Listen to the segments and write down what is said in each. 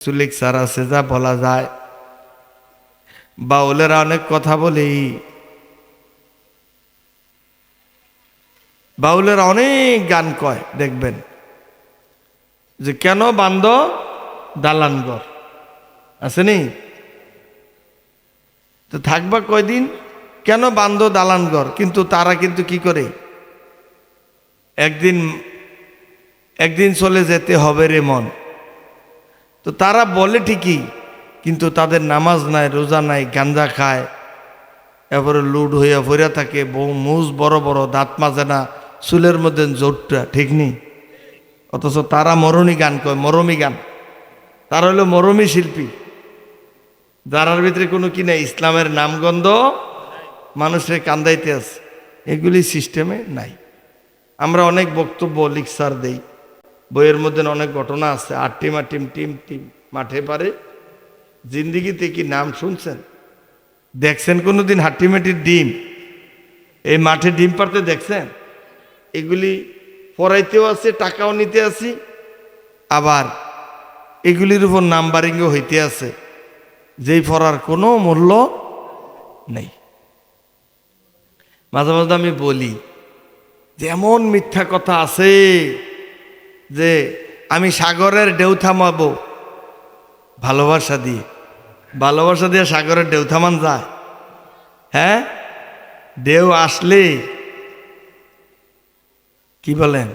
Sir আছে যা বলা যায়। বাউলেরা অনেক কথা বলি। বাউলেরা অনেক গান কয়, দেখবেন। যে কেন বান্ধ দালানগর আসেনি তো থাকবা কয়দিন? কেন বান্ধ দালানগর কিন্তু তারা কিন্তু কি করে? একদিন একদিন চলে যেতে হবে রে মন। তো তারা বলে ঠিকই, কিন্তু তাদের নামাজ নাই, রোজা নাই গাঞ্জা খায়। এরপরে লুড হইয়া ভরে থাকে, বউ মুজ বড় বড়, দাঁত মাজে না, চুলের মধ্যে জোরটা ঠিক নেই অথচ তারা মরণী গান কয়, মরমী গান। তারা হলো মরমী শিল্পী। যারার ভিতরে কোনো কি নাই, ইসলামের নামগন্ধ মানুষের কান্দাইতে আছে। এগুলি সিস্টেমে নাই। আমরা অনেক বক্তব্য লিকসার দেই। বইয়ের মধ্যে অনেক ঘটনা আছে। আর টিম আর টিম টিম টিম। মাঠে পারে। জিন্দিগিতে কি নাম শুনছেন? দেখছেন কোনো দিন হাট্টিমাটির ডিম? এই মাঠে ডিম পারতে দেখছেন? এগুলি পড়াইতেও আছে, টাকাও নিতে আসি আবার এগুলির উপর নাম্বারিংও হইতে আছে। যেই পড়ার কোনো মূল্য নেই। মাঝে মাঝে আমি বলি যে এমন মিথ্যা কথা আছে যে আমি সাগরের ঢেউ থামাবো। ভালোবাসা দিয়ে। ভালোবাসা দিয়ে সাগরের ঢেউ থামান যায়। হ্যাঁ? ঢেউ আসলে কি বলেন?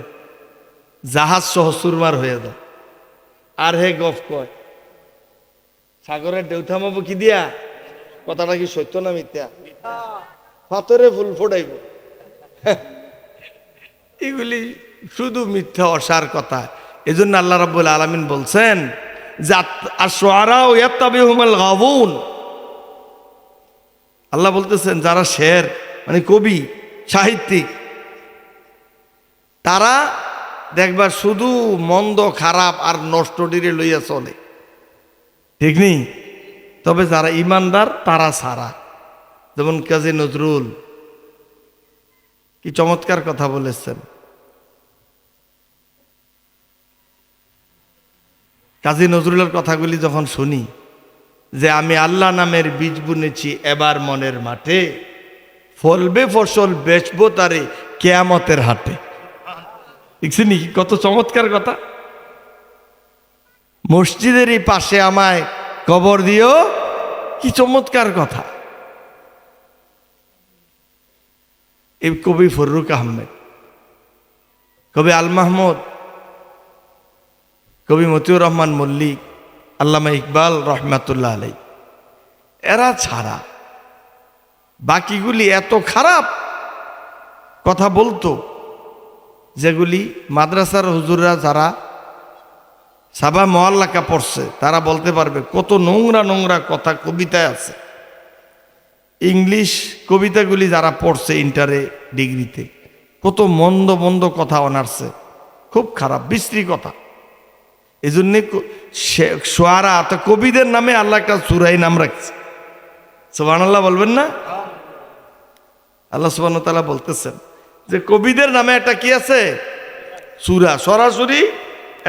জাহাজ সহ সুরমার হয়ে যায়। আর হে গফ কয়, সাগরের ঢেউ থামাবো কি দিয়া? কথাটা কি সত্য না মিথ্যা? পাথরে ফুল ফোটাইব। এগুলি শুধু মিথ্যা, অসার কথা। এই জন্য আল্লাহ রাবুল আলমিন বলছেন গাবুন। আল্লাহ বলতেছেন, যারা শের মানে কবি, সাহিত্যিক, তারা দেখবার শুধু মন্দ, খারাপ আর নষ্ট ডিরে লইয়া চলে। ঠিক নেই? তবে যারা ইমানদার, তারা সারা। যেমন কাজী নজরুল কি চমৎকার কথা বলেছেন। কাজী নজরুলের কথাগুলি যখন শুনি, যে আমি আল্লাহ নামের বীজ বুনেছি এবার মনের মাঠে, ফলবে ফসল, বেচবো তারে কেয়ামতের হাটে। দেখছেন কত চমৎকার কথা? মসজিদেরই পাশে আমায় কবর দিও, কি চমৎকার কথা। এই কবি ফররুক আহমেদ, কবি আল মাহমুদ কবি মতিউর রহমান মল্লিক, আল্লামা ইকবাল রহমাতুল্লাহ আলাই এরা ছাড়া বাকিগুলি এত খারাপ কথা বলতো যেগুলি মাদ্রাসার হুজুররা যারা সাবা মহল্লাকা পড়ছে, তারা বলতে পারবে কত নোংরা নোংরা কথা কবিতায় আছে। ইংলিশ কবিতাগুলি যারা পড়ছে ইন্টারে ডিগ্রিতে, কত মন্দ মন্দ কথা অনার্সে, খুব খারাপ, বিশ্রী কথা। এই জন্যে সোয়ারা তো কবিদের নামে আল্লাহ একটা সুরাই নাম রাখছে। সোহান আল্লাহ বলবেন না? আল্লাহ সুবান তালা বলতেছেন যে কবিদের নামে একটা কি আছে? সুরা। সরাসরি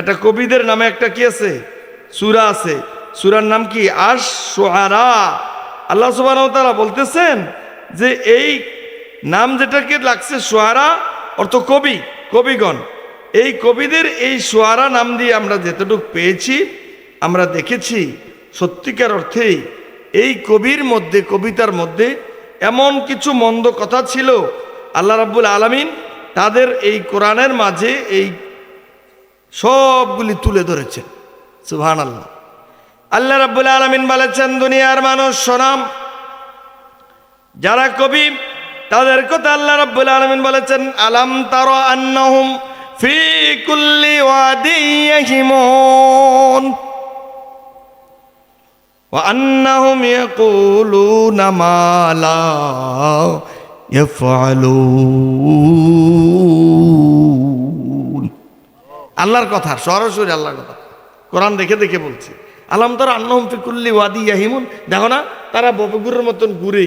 একটা কবিদের নামে একটা কি আছে? সুরা আছে। সুরার নাম কি? আশ সোহারা আল্লাহ সুবান তালা বলতেছেন যে এই নাম যেটাকে লাগছে সোহারা অর্থ কবি, কবিগণ। এই কবিদের এই সোয়ারা নাম দিয়ে আমরা যেতটুকু পেয়েছি, আমরা দেখেছি সত্যিকার অর্থেই এই কবির মধ্যে, কবিতার মধ্যে এমন কিছু মন্দ কথা ছিল। আল্লাহ রাব্বুল আলমিন তাদের এই কোরআনের মাঝে এই সবগুলি তুলে ধরেছেন। সুহান আল্লাহ আল্লাহ রাব্বুল আলমিন বলেছেন, দুনিয়ার মানুষ সোনাম, যারা কবি, তাদের কথা আল্লাহ রাব্বুল আলমিন বলেছেন, আলাম তার আন্নাহুম في كل واد يهمون وأنهم يقولون ما لا يفعلون আল্লাহর কথা সরাসরি আল্লাহর কথা কোরআন দেখে দেখে বলছে আলম তারা আন্নহম ফিকুল্লি ওয়াদি ইয়াহিমুন দেখো না তারা বপগুরের মতন ঘুরে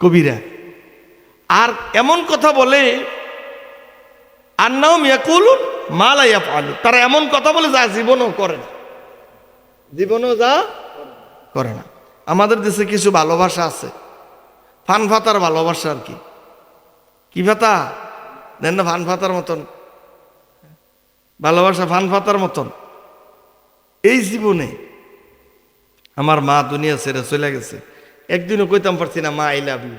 কবিরা আর এমন কথা বলে আন্নাও মিয়াকুলুন মালাইয়া পালু তারা এমন কথা বলে যা জীবনও করে না। জীবনেও যা করে না। আমাদের দেশে কিছু ভালোবাসা আছে। ফান ফাতার ভালোবাসা আর কি। কি ফাতা? দেন না ফান ফাতার মতন। ভালোবাসা ফান ফাতার মতন। এই জীবনে আমার মা দুনিয়া ছেড়ে চলে গেছে। একদিনও কইতাম পারছি না মা আই লাভ ইউ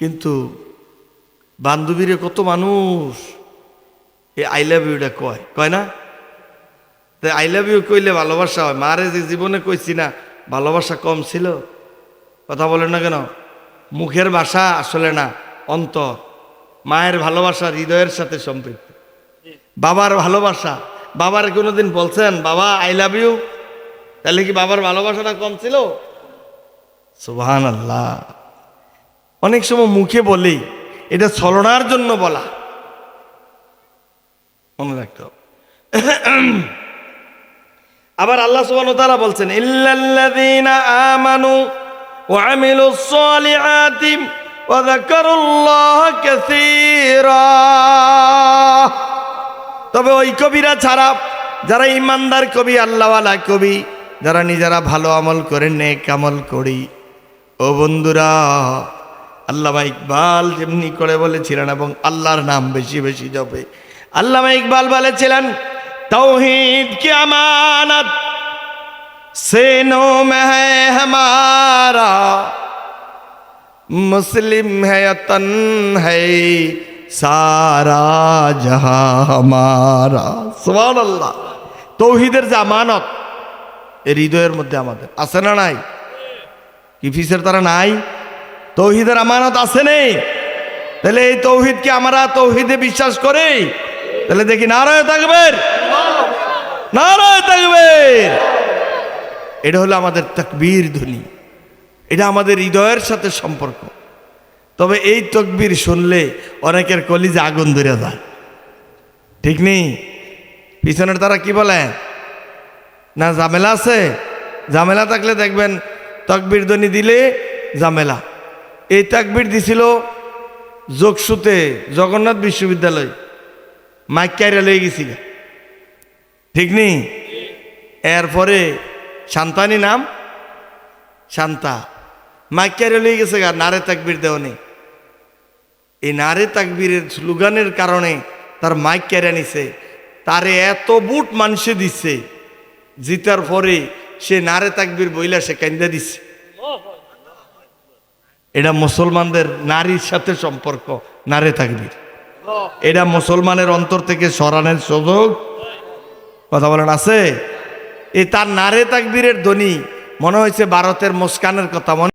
কিন্তু বান্ধবীরে কত মানুষ? এই আই লাভ ইউটা কয়। কয় না? তাই আই লাভ ইউ কইলে ভালোবাসা হয়। মারে যে জীবনে কইছি না, ভালোবাসা কম ছিল। কথা বলেন না কেন? মুখের ভাষা আসলে না, অন্তর। মায়ের ভালোবাসা হৃদয়ের সাথে সম্পৃক্ত। বাবার ভালোবাসা। বাবার কোনোদিন বলছেন, বাবা আই লাভ ইউ তাহলে কি বাবার ভালোবাসাটা কম ছিল? সুবহান আল্লাহ অনেক সময় মুখে বলি, এটা ছলনার জন্য বলা মনে রাখতে। আবার আল্লাহ সুবহানাহু তাআলা বলছেন আমানু তবে ওই কবিরা ছাড়া, যারা ইমানদার কবি, আল্লাহওয়ালা কবি, যারা নিজেরা ভালো আমল করে, নেক আমল করি, ও বন্ধুরা আল্লামা ইকবাল যেমনি করে বলেছিলেন এবং আল্লাহর নাম বেশি বেশি যাবে আল্লামা ইকবাল বলেছিলেন, তৌহিদ কে আমানত? সেনো হামারা। মুসলিম হতন হারা জাহা হামারা। সোমান আল্লাহ তৌহিদের যে আমানত, এ হৃদয়ের মধ্যে আমাদের। আছে না নাই? কি ফিসের তারা নাই? তৌহিদের আমানত আছে নেই? তাহলে এই তৌহিদকে আমরা তৌহিদে বিশ্বাস করি? তাহলে দেখি, নারায় থাকবে নারায় থাকবে এটা হলো আমাদের তাকবীর ধ্বনি। এটা আমাদের হৃদয়ের সাথে সম্পর্ক। তবে এই তকবীর শুনলে অনেকের কলিজে আগুন ধরে যায়। ঠিক নেই? পিছনের তারা কি বলে? না, ঝামেলা আছে? ঝামেলা থাকলে দেখবেন তকবীর ধ্বনি দিলে ঝামেলা। এই তাকবীর দিছিল যোগসুতে জগন্নাথ বিশ্ববিদ্যালয়। মাইক কাইরা লয়ে গেছিল ঠিক নেই এরপরে শান্তানি নাম? শান্তা। মাইক কাইরা লয়ে গেছে গা, নারে তাকবীর দেওয়া এই নারে তাকবীরের স্লোগানের কারণে তার মাইক কেড়ে নিছে। তারে এত বুট মানুষে দিচ্ছে জিতার পরে সে নারে তাকবীর বইলা সে কেন্দা দিচ্ছে এটা মুসলমানদের নারীর সাথে সম্পর্ক, নারে থাকবি এটা মুসলমানের অন্তর থেকে সরানের সুযোগ। কথা বলেন, আছে? এই তার নারে তাকবীরের ধ্বনি, মনে হয়েছে ভারতের মুস্কানের কথা, মনে